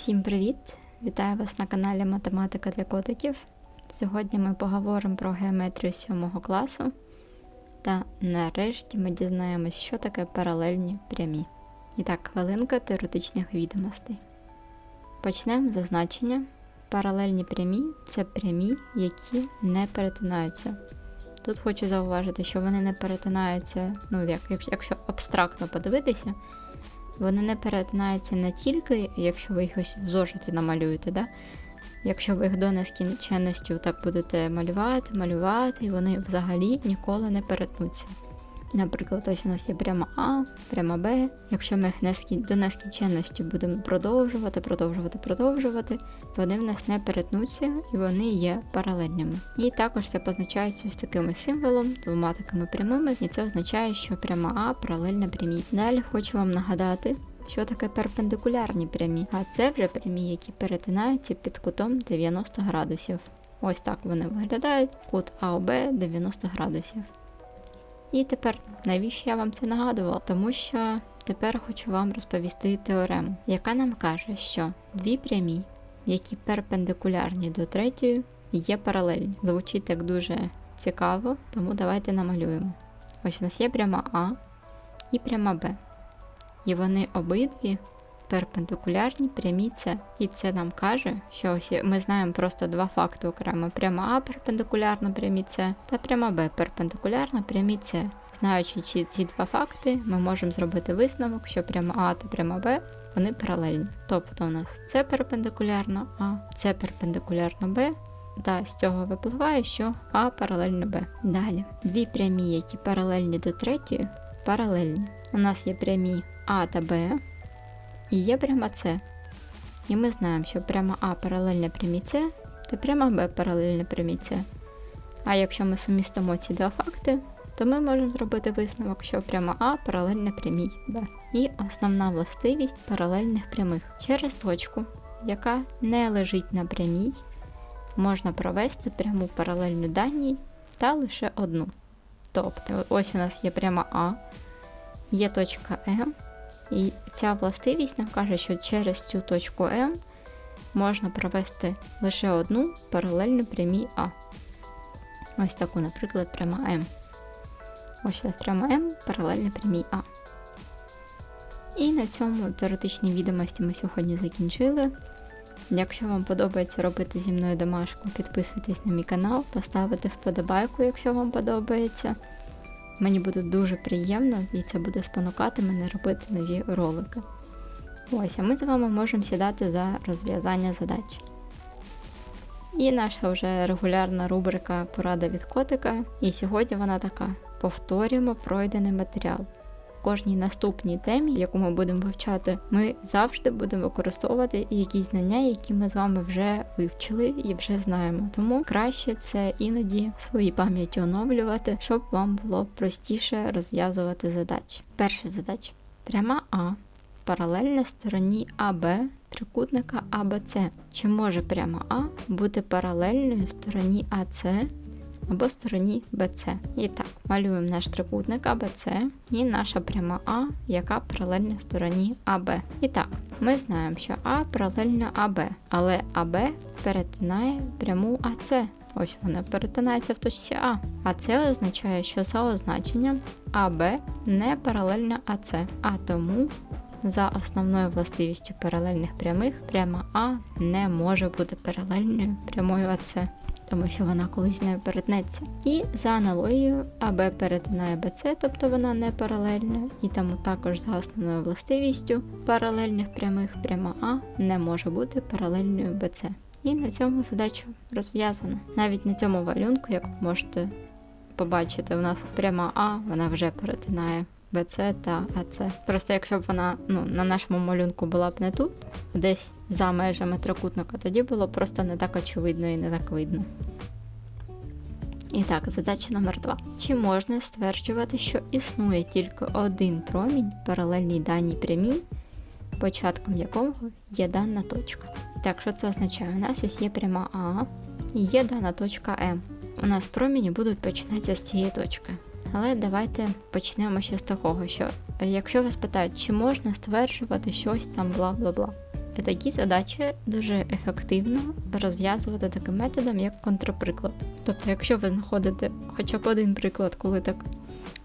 Всім привіт! Вітаю вас на каналі Математика для котиків. Сьогодні ми поговоримо про геометрію 7 класу. Та нарешті ми дізнаємось, що таке паралельні прямі. І так, хвилинка теоретичних відомостей. Почнемо з зазначення. Паралельні прямі це прямі, які не перетинаються. Тут хочу зауважити, що вони не перетинаються, ну як, якщо абстрактно подивитися, вони не перетинаються не тільки, якщо ви їх ось в намалюєте, да? якщо ви їх до нескінченності так будете малювати, малювати, і вони взагалі ніколи не перетнуться. Наприклад, ось у нас є пряма А, пряма Б. Якщо ми їх нескін... до нескінченності будемо продовжувати, продовжувати, продовжувати, вони в нас не перетнуться і вони є паралельними. І також це позначається ось таким символом, двома такими прямими, і це означає, що пряма А паралельна прямій. Далі хочу вам нагадати. Що таке перпендикулярні прямі? А це вже прямі, які перетинаються під кутом 90 градусів. Ось так вони виглядають. Кут АОБ 90 градусів. І тепер, навіщо я вам це нагадувала? Тому що тепер хочу вам розповісти теорему, яка нам каже, що дві прямі, які перпендикулярні до третьої, є паралельні. Звучить так дуже цікаво, тому давайте намалюємо. Ось у нас є пряма А і пряма Б. І вони обидві перпендикулярні прямі С. І це нам каже, що ось ми знаємо просто два факти окремо: пряма А перпендикулярна прямі С та пряма Б перпендикулярна прямі С. Знаючи ці, два факти, ми можемо зробити висновок, що пряма А та пряма Б вони паралельні. Тобто у нас С перпендикулярно А, С перпендикулярно Б. Та з цього випливає, що А паралельно Б. Далі, дві прямі, які паралельні до третьої, паралельні. У нас є прямі А та Б, і є пряма С. І ми знаємо, що пряма А паралельна прямій С, та пряма Б паралельна прямій С. А якщо ми сумістимо ці два факти, то ми можемо зробити висновок, що пряма А паралельна прямій Б. І основна властивість паралельних прямих. Через точку, яка не лежить на прямій, можна провести пряму паралельну даній та лише одну. Тобто, ось у нас є пряма А, є точка М, і ця властивість нам каже, що через цю точку М можна провести лише одну паралельну прямій А. Ось таку, наприклад, пряма М. Ось пряма М паралельна прямій А. І на цьому теоретичні відомості ми сьогодні закінчили. Якщо вам подобається робити зі мною домашку, підписуйтесь на мій канал, поставите вподобайку, якщо вам подобається. Мені буде дуже приємно і це буде спонукати мене робити нові ролики. Ось, а ми з вами можемо сідати за розв'язання задач. І наша вже регулярна рубрика Порада від котика. І сьогодні вона така: повторюємо пройдений матеріал. Кожній наступній темі, яку ми будемо вивчати, ми завжди будемо використовувати якісь знання, які ми з вами вже вивчили і вже знаємо. Тому краще це іноді в своїй пам'яті оновлювати, щоб вам було простіше розв'язувати задачі. Перша задача: пряма А паралельна стороні АБ трикутника АБЦ. Чи може пряма А бути паралельною стороні АЦ або стороні BC. І так, малюємо наш трикутник ABC і наша пряма А, яка паралельна стороні АБ. І так, ми знаємо, що А паралельна АБ, але АБ перетинає пряму АЦ. Ось вона перетинається в точці А. А це означає, що за означенням АБ не паралельна АЦ, а тому за основною властивістю паралельних прямих пряма А не може бути паралельною прямою АЦ тому що вона колись не перетнеться. І за аналогією АБ перетинає БЦ, тобто вона не паралельна, і тому також за основною властивістю паралельних прямих пряма А не може бути паралельною БЦ. І на цьому задача розв'язана. Навіть на цьому валюнку, як ви можете побачити, у нас пряма А, вона вже перетинає БЦ та АЦ. Просто якщо б вона ну, на нашому малюнку була б не тут, а десь за межами трикутника, тоді було просто не так очевидно і не так видно. І так, задача номер 2. Чи можна стверджувати, що існує тільки один промінь паралельній даній прямій, початком якого є дана точка? І так, що це означає? У нас ось є пряма А і є дана точка М. У нас проміні будуть починатися з цієї точки. Але давайте почнемо ще з такого, що якщо вас питають, чи можна стверджувати щось там бла бла бла. І такі задачі дуже ефективно розв'язувати таким методом, як контраприклад. Тобто, якщо ви знаходите хоча б один приклад, коли так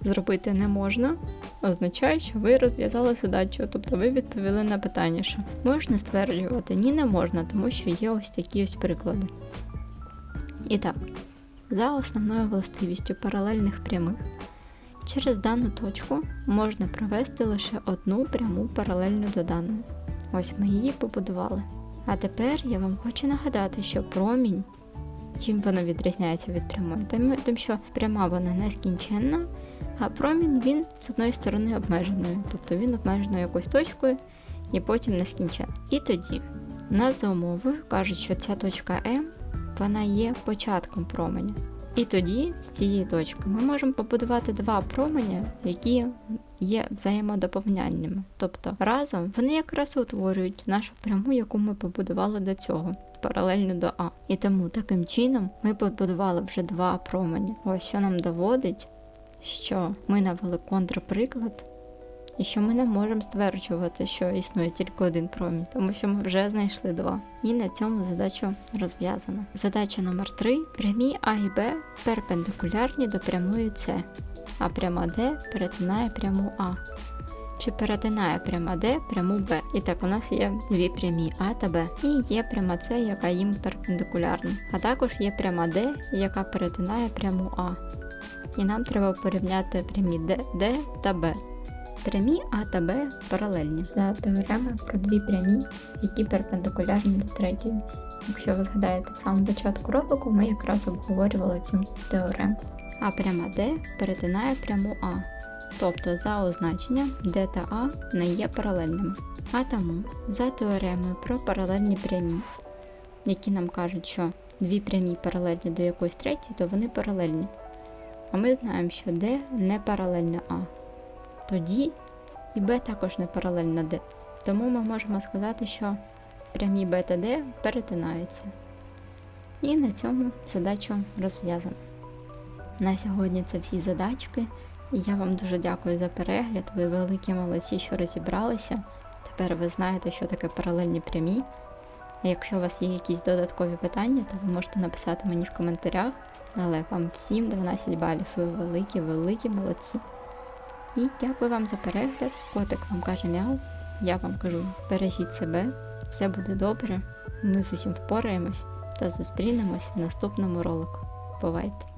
зробити не можна, означає, що ви розв'язали задачу, тобто ви відповіли на питання, що можна стверджувати, ні, не можна, тому що є ось такі ось приклади. І так, за основною властивістю паралельних прямих, через дану точку можна провести лише одну пряму паралельну до даної. Ось ми її побудували. А тепер я вам хочу нагадати, що промінь, чим воно відрізняється від прямої, тим, що пряма вона нескінченна, а промінь він з одної сторони обмеженою, тобто він обмеженою якоюсь точкою і потім нескінченний. І тоді нас за умовою кажуть, що ця точка М вона є початком променя. І тоді з цієї точки ми можемо побудувати два променя, які є взаємодоповняльними. Тобто разом вони якраз утворюють нашу пряму, яку ми побудували до цього, паралельно до А. І тому таким чином ми побудували вже два промені. Ось що нам доводить, що ми навели контрприклад, і що ми не можемо стверджувати, що існує тільки один промінь, тому що ми вже знайшли два. І на цьому задачу розв'язано. Задача номер 3 Прямі А і Б перпендикулярні до прямої С, а пряма Д перетинає пряму А. Чи перетинає пряма Д пряму Б. І так, у нас є дві прямі А та Б. І є пряма С, яка їм перпендикулярна. А також є пряма Д, яка перетинає пряму А. І нам треба порівняти прямі Д, Д та Б. Прямі А та Б паралельні за теоремою про дві прямі, які перпендикулярні до третьої. Якщо ви згадаєте в самому початку ролику, ми якраз обговорювали цю теорему. А пряма Д перетинає пряму А. Тобто за означенням Д та А не є паралельними. А тому за теоремою про паралельні прямі, які нам кажуть, що дві прямі паралельні до якоїсь третьої, то вони паралельні. А ми знаємо, що Д не паралельна А тоді і Б також не паралельно D. Тому ми можемо сказати, що прямі Б та Д перетинаються. І на цьому задачу розв'язано. На сьогодні це всі задачки. Я вам дуже дякую за перегляд. Ви великі молодці, що розібралися. Тепер ви знаєте, що таке паралельні прямі. Якщо у вас є якісь додаткові питання, то ви можете написати мені в коментарях. Але вам всім 12 балів. Ви великі, великі молодці. І дякую вам за перегляд. Котик вам каже мяу. Я вам кажу, бережіть себе, все буде добре. Ми з усім впораємось та зустрінемось в наступному ролику. Бувайте!